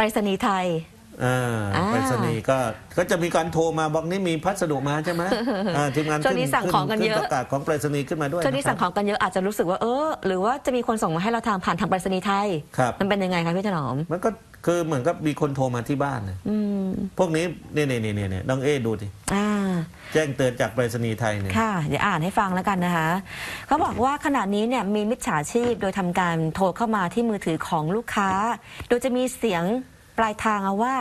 ไปรษณีย์ไทย อ่าอ่า ไปรษณีย์ก็ก็จะมีการโทรมาบอกนี่มีพัสดุมาใช่ไหมอ่าทีมงานช่วงนี้สั่งของกันเยอะ ขึ้ประกาศของไปรษณีย์ขึ้นมาด้วยช่วงนี้สั่งะขครับ องกันเยอะอาจจะรู้สึกว่าเออหรือว่าจะมีคนส่งมาให้เราทางผ่านทางไปรษณีย์ไทย ครับ มันเป็นยังไงคะพี่ถนอม มันก็ คือเหมือนกับมีคนโทรมาที่บ้านน่ะอืมพวกนี้เนี่ยเนี่ยเนี่ยเนี่ยน้องเอดูดิอ่า แจ้งเตือนจากไปรษณีย์ไทยเนี่ย ค่ะ เดี๋ยวอ่านให้ฟังแล้วกันนะคะ เขาบอกว่าขณะนี้เนี่ยมีมิจฉาชีพโดยทำการโทรเข้ามาที่มือถือของลูกค้า โดยจะมีเสียงปลายทางเอาว่า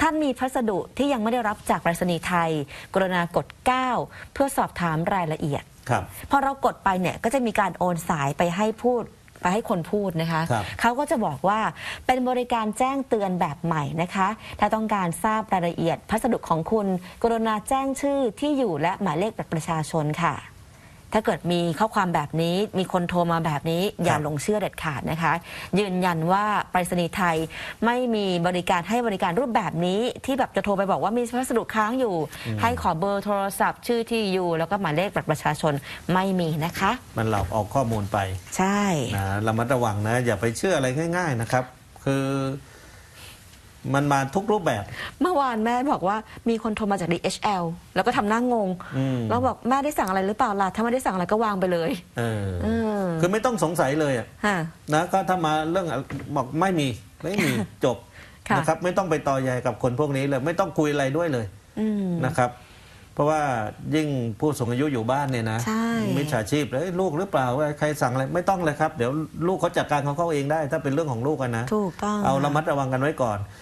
ท่านมีพัสดุที่ยังไม่ได้รับจากไปรษณีย์ไทย กรุณากด 9 เพื่อสอบถามรายละเอียด ครับ พอเรากดไปเนี่ยก็จะมีการโอนสายไปให้พูด ไปให้คนพูดนะคะครับเขาก็จะบอกว่าเป็นบริการแจ้งเตือนแบบใหม่นะคะ ถ้าต้องการทราบรายละเอียดพัสดุของคุณ กรุณาแจ้งชื่อที่อยู่และหมายเลขบัตรประชาชนค่ะ ถ้าเกิดมีข้อความแบบนี้ มีคนโทรมาแบบนี้ อย่าครับหลงเชื่อเด็ดขาดนะคะ ยืนยันว่าไปรษณีย์ไทยไม่มีบริการให้บริการรูปแบบนี้ที่แบบจะโทรไปบอกว่ามีพัสดุค้างอยู่ ให้ขอเบอร์โทรศัพท์ชื่อที่อยู่ แล้วก็หมายเลขบัตรประชาชนไม่มีนะคะ มันหลอกออกข้อมูลไปใช่นะระมัดระวังนะ อย่าไปเชื่ออะไรง่าย ๆนะครับ คือ มันมาทุกรูปแบบ เมื่อวานแม่บอกว่ามีคนโทรมาจาก DHL แล้วก็ทำหน้างงอืม แล้วบอกแม่ได้สั่งอะไรหรือเปล่าล่ะถ้าไม่ได้สั่งอะไรก็วางไปเลยเออเออคือไม่ต้องสงสัยเลยอะฮะ นะก็ถ้ามาเรื่องบอกไม่มีไม่มี จบค่ะ นะครับ ไม่ต้องไปต่อใยกับคนพวกนี้เลยไม่ต้องคุยอะไรด้วยเลยอืม นะครับ เพราะว่ายิ่งผู้สูงอายุอยู่บ้านเนี่ยนะใช่ มิจฉาชีพเลยลูกหรือเปล่าว่าใครสั่งอะไรไม่ต้องเลยครับ เดี๋ยวลูกเขาจัดการของเขาเองได้ ถ้าเป็นเรื่องของลูกกันนะ ถูกต้อง เอาระมัดระวังกันไว้ก่อน